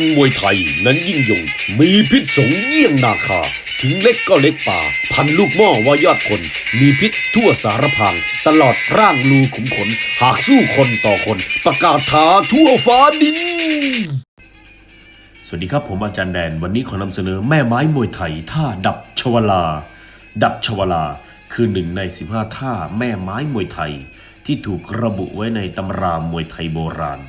มวยไทยนั้นยิ่งยง มีพิษสงเยี่ยงนาคา ถึงเล็กก็เล็กป่า พันลูกหม้อว่ายอดคน มีพิษทั่วสารพาง ตลอดร่างรูขุมขน หากสู้คนต่อคน ประกาศท้าทั่วฟ้าดิน สวัสดีครับผมอาจารย์แดน วันนี้ขอนำเสนอแม่ไม้มวยไทยท่าดับชวลา ดับชวลา คือหนึ่งใน 15 ท่าแม่ไม้มวยไทย ที่ถูกระบุไว้ในตำรามวยไทยโบราณ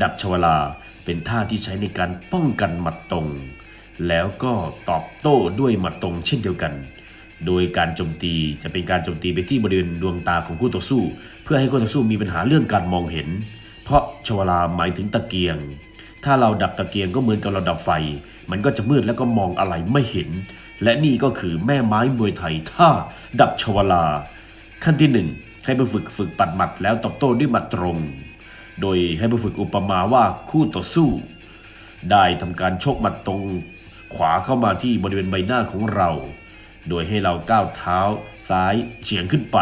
ดับชวลาเป็นท่าที่ใช้ในการป้องกันหมัดตรง แล้วก็ตอบโต้ด้วยหมัดตรงเช่นเดียวกัน โดยการโจมตีจะเป็นการโจมตีไปที่บริเวณดวงตาของคู่ต่อสู้ เพื่อให้คู่ต่อสู้มีปัญหาเรื่องการมองเห็น เพราะชวลาหมายถึงตะเกียง ถ้าเราดับตะเกียงก็เหมือนกับเราดับไฟ มันก็จะมืดแล้วก็มองอะไรไม่เห็น และนี่ก็คือแม่ไม้มวยไทยท่าดับชวลา ขั้นที่หนึ่งให้ไปฝึกฝึกปัดหมัดแล้วตอบโต้ด้วยหมัดตรง โดยให้ไปฝึกอุปมาว่าคู่ต่อสู้ ได้ทำการชกหมัดตรงขวาเข้ามาที่บริเวณใบหน้าของเรา โดยให้เราก้าวเท้าซ้ายเฉียงขึ้นไป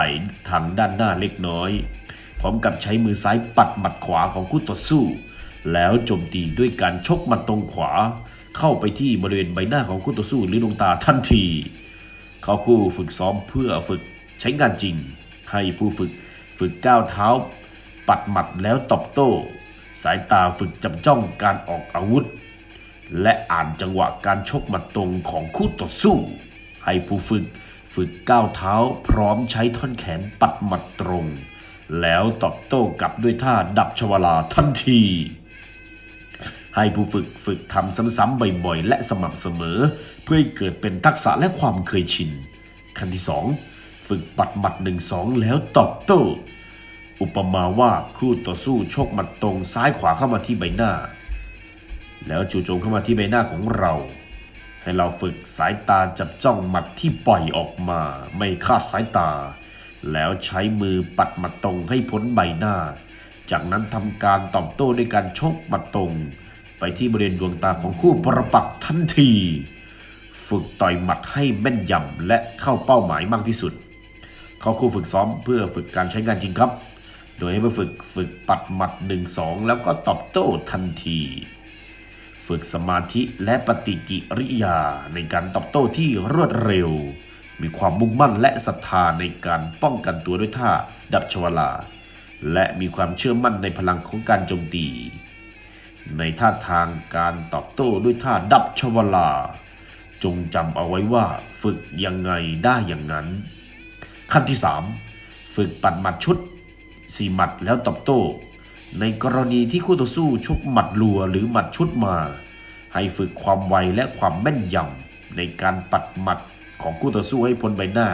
ทางด้านหน้าเล็กน้อย พร้อมกับใช้มือซ้ายปัดหมัดขวาของคู่ต่อสู้ แล้วโจมตีด้วยการชกหมัดตรงขวา เข้าไปที่บริเวณใบหน้าของคู่ต่อสู้หรือดวงตาทันที เขาคู่ฝึกซ้อมเพื่อฝึกใช้งานจริง ให้ผู้ฝึกฝึกก้าวเท้า ปัดหมัดแล้วตอบโต้ สายตาฝึกจับจ้องการออกอาวุธ และอ่านจังหวะการชกหมัดตรงของคู่ต่อสู้ ให้ผู้ฝึกฝึกก้าวเท้าพร้อมใช้ท่อนแขนปัดหมัดตรง แล้วตอบโต้กลับด้วยท่าดับชวลาทันที ให้ผู้ฝึกฝึกทำซ้ำๆบ่อยๆ และสม่ำเสมอ เพื่อให้เกิดเป็นทักษะและความเคยชิน ขั้นที่ 2 ฝึกปัดหมัด 1-2 แล้วตอบโต้ อุปมาว่าคู่ต่อสู้ชกหมัดตรงซ้ายขวาเข้ามาที่ใบหน้า แล้วจู่โจมเข้ามาที่ใบหน้าของเรา ให้เราฝึกสายตาจับจ้องหมัดที่ปล่อยออกมา ไม่คาดสายตา แล้วใช้มือปัดหมัดตรงให้พ้นใบหน้า จากนั้นทำการตอบโต้ด้วยการชกหมัดตรง ไปที่บริเวณดวงตาของคู่ประปักทันที ฝึกต่อยหมัดให้แม่นยำและเข้าเป้าหมายมากที่สุด เข้าคู่ฝึกซ้อมเพื่อฝึกการใช้งานจริงครับ โดยให้มาฝึกฝึกปัดหมัด 1-2 แล้วก็ตอบโต้ทันที ฝึกสมาธิและปฏิกิริยาในการตอบโต้ที่รวดเร็ว มีความมุ่งมั่นและศรัทธาในการป้องกันตัวด้วยท่าดับชวลา และมีความเชื่อมั่นในพลังของการโจมตี ในท่าทางการตอบโต้ด้วยท่าดับชวลา จงจำเอาไว้ว่าฝึกยังไงได้อย่างนั้น ขั้นที่ 3 ฝึกปัดหมัดชุด สี่หมัดแล้วตอบโต้ ในกรณีที่คู่ต่อสู้ชกหมัดลัวหรือหมัดชุดมา ให้ฝึกความไวและความแม่นยำในการปัดหมัดของคู่ต่อสู้ให้พ้นใบหน้า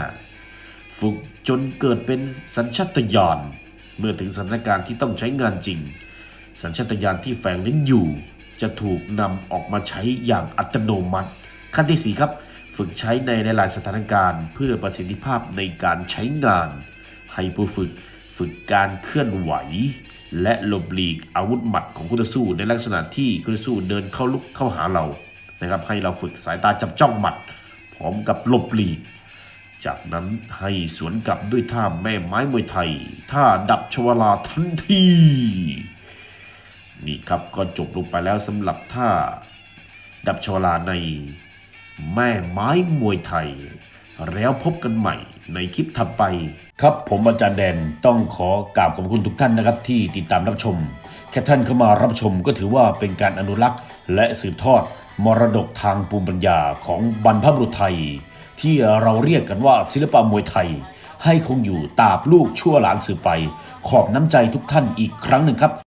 ฝึกจนเกิดเป็นสัญชาตญาณเมื่อถึงสถานการณ์ที่ต้องใช้งานจริง สัญชาตญาณที่แฝงนั้นอยู่ จะถูกนำออกมาใช้อย่างอัตโนมัติ ขั้นที่ 4 ครับ ฝึกใช้ในหลาย ๆ สถานการณ์ เพื่อประสิทธิภาพในการใช้งาน ให้ผู้ฝึก ฝึกการเคลื่อนไหว และหลบหลีกอาวุธหมัดของคู่ต่อสู้ ในลักษณะที่คู่ต่อสู้เดินเข้าลุกเข้าหาเรานะครับ ให้เราฝึกสายตาจับจ้องหมัด พร้อมกับหลบหลีก จากนั้นให้สวนกลับด้วยท่าแม่ไม้มวยไทยท่าดับชวลาทันที นี่ครับก็จบลงไปแล้วสำหรับท่าดับชวลาในแม่ไม้มวยไทย แล้วพบกันใหม่ในคลิปถัดไป ครับผมอาจารย์แดนต้องขอกราบขอบคุณทุกท่านนะครับที่ติดตามรับชม แค่ท่านเข้ามารับชมก็ถือว่าเป็นการอนุรักษ์ และสืบทอด มรดกทางภูมิปัญญาของบรรพบุรุษไทย ที่เราเรียกกันว่าศิลปะมวยไทย ให้คงอยู่ตราบลูกชั่วหลานสืบไป ขอบน้ำใจทุกท่านอีกครั้งหนึ่งครับ